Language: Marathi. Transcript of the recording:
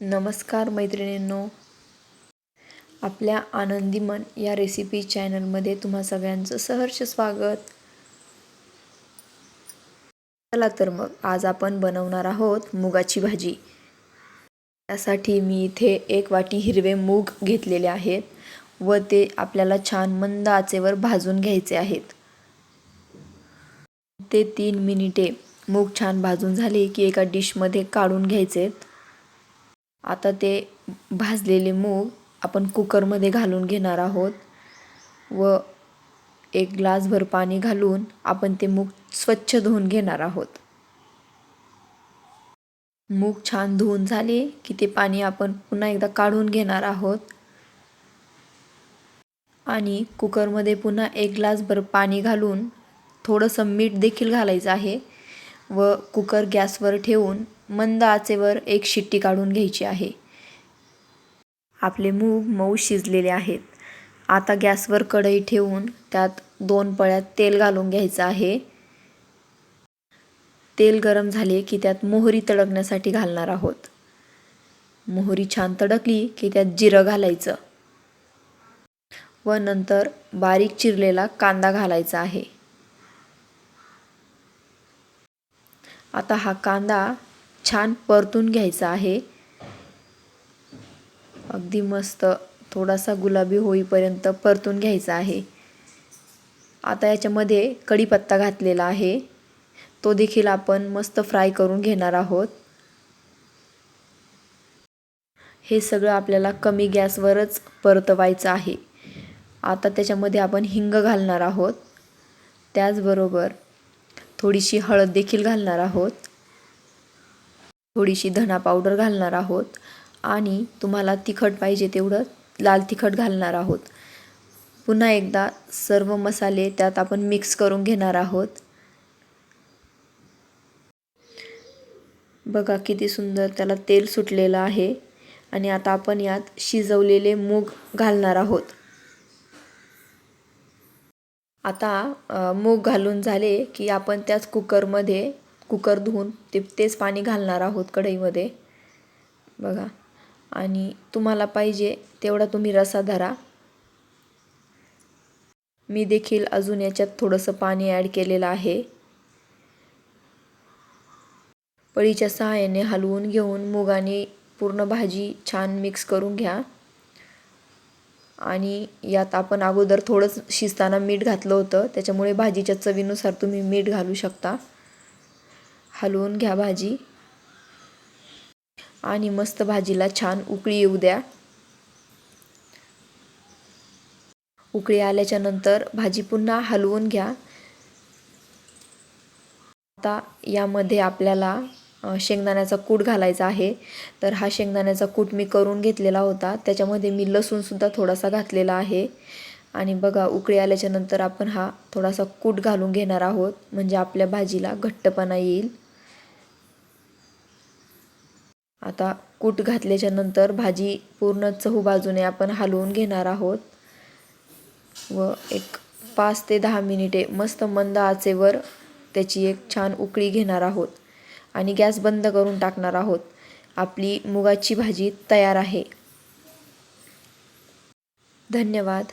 नमस्कार मैत्रिणींनो. आपल्या आनंदी मन या रेसिपी चॅनलमध्ये तुम्हा सगळ्यांचं सहर्ष स्वागत. चला तर मग आज आपण बनवणार आहोत मुगाची भाजी. त्यासाठी मी इथे एक वाटी हिरवे मूग घेतलेले आहेत व ते आपल्याला छान मंद आचेवर भाजून घ्यायचे आहेत. ते तीन मिनिटे मूग छान भाजून झाले की एका डिशमध्ये काढून घ्यायचे आहेत. आता ते भाजलेले मूग आपण कुकरमध्ये घालून घेणार आहोत व एक ग्लासभर पाणी घालून आपण ते मूग स्वच्छ धुवून घेणार आहोत. मूग छान धुवून झाले की ते पाणी आपण पुन्हा एकदा काढून घेणार आहोत. आणि कुकरमध्ये पुन्हा एक ग्लासभर पाणी घालून थोडंसं मीठ देखील घालायचं आहे व कुकर गॅसवर ठेवून मंद आचेवर एक शिट्टी काढून घ्यायची आहे. आपले मूग मऊ शिजलेले आहेत. आता गॅसवर कढई ठेवून त्यात दोन पळ्यात तेल घालून घ्यायचं आहे. तेल गरम झाले की त्यात मोहरी तडकण्यासाठी घालणार आहोत. मोहरी छान तडकली की त्यात जिरं घालायचं. व नंतर बारीक चिरलेला कांदा घालायचा आहे. आता हा कांदा छान परतून घ्यायचा आहे. अगदी मस्त थोडासा गुलाबी होईपर्यंत परतून घ्यायचा आहे. आता याच्यामध्ये कढीपत्ता घातलेला आहे. तो देखील आपण मस्त फ्राय करून घेणार आहोत. हे सगळं आपल्याला कमी गॅसवरच परतवायचं आहे. आता त्याच्यामध्ये आपण हिंग घालणार आहोत. त्याचबरोबर थोडीशी हळद देखील घालणार आहोत. थोडीशी धना पावडर घालणार आहोत आणि तुम्हाला तिखट पाहिजे तेवढं लाल तिखट घालणार आहोत. पुन्हा एकदा सर्व मसाले त्यात आपण मिक्स करून घेणार आहोत. बघा किती सुंदर त्याला तेल सुटलेलं आहे आणि आता आपण यात शिजवलेले मूग घालणार आहोत. आता मूग घालून झाले की आपण त्याच कुकरमध्ये कुकर धुवून ते तेच पाणी घालणार आहोत कढईमध्ये. बघा. आणि तुम्हाला पाहिजे तेवढा तुम्ही रसा धरा. मी देखील अजून याच्यात थोडंसं पाणी ॲड केलेलं आहे. पळीच्या सहाय्याने हलवून घेऊन मुगाने पूर्ण भाजी छान मिक्स करून घ्या. आणि यात आपण अगोदर थोडंच शिजताना मीठ घातलं होतं. त्याच्यामुळे भाजीच्या चवीनुसार तुम्ही मीठ घालू शकता. हलवून घ्या भाजी. आणि मस्त भाजीला छान उकळी येऊ द्या. उकळी आल्याच्यानंतर भाजी पुन्हा हलवून घ्या. आता यामध्ये आपल्याला शेंगदाण्याचा कूट घालायचा आहे. तर हा शेंगदाण्याचा कूट मी करून घेतलेला होता. त्याच्यामध्ये मी लसूणसुद्धा थोडासा घातलेला आहे. आणि बघा उकळी आल्याच्यानंतर आपण हा थोडासा कूट घालून घेणार आहोत. म्हणजे आपल्या भाजीला घट्टपणा येईल. आता कूट घातल्याच्या नंतर भाजी पूर्ण चहू बाजूने आपण हलवून घेणार आहोत. व एक पाच ते दहा मिनिटे मस्त मंद आचेवर त्याची एक छान उकळी घेणार आहोत. आणि गॅस बंद करून टाकणार आहोत. आपली मुगाची भाजी तयार आहे. धन्यवाद.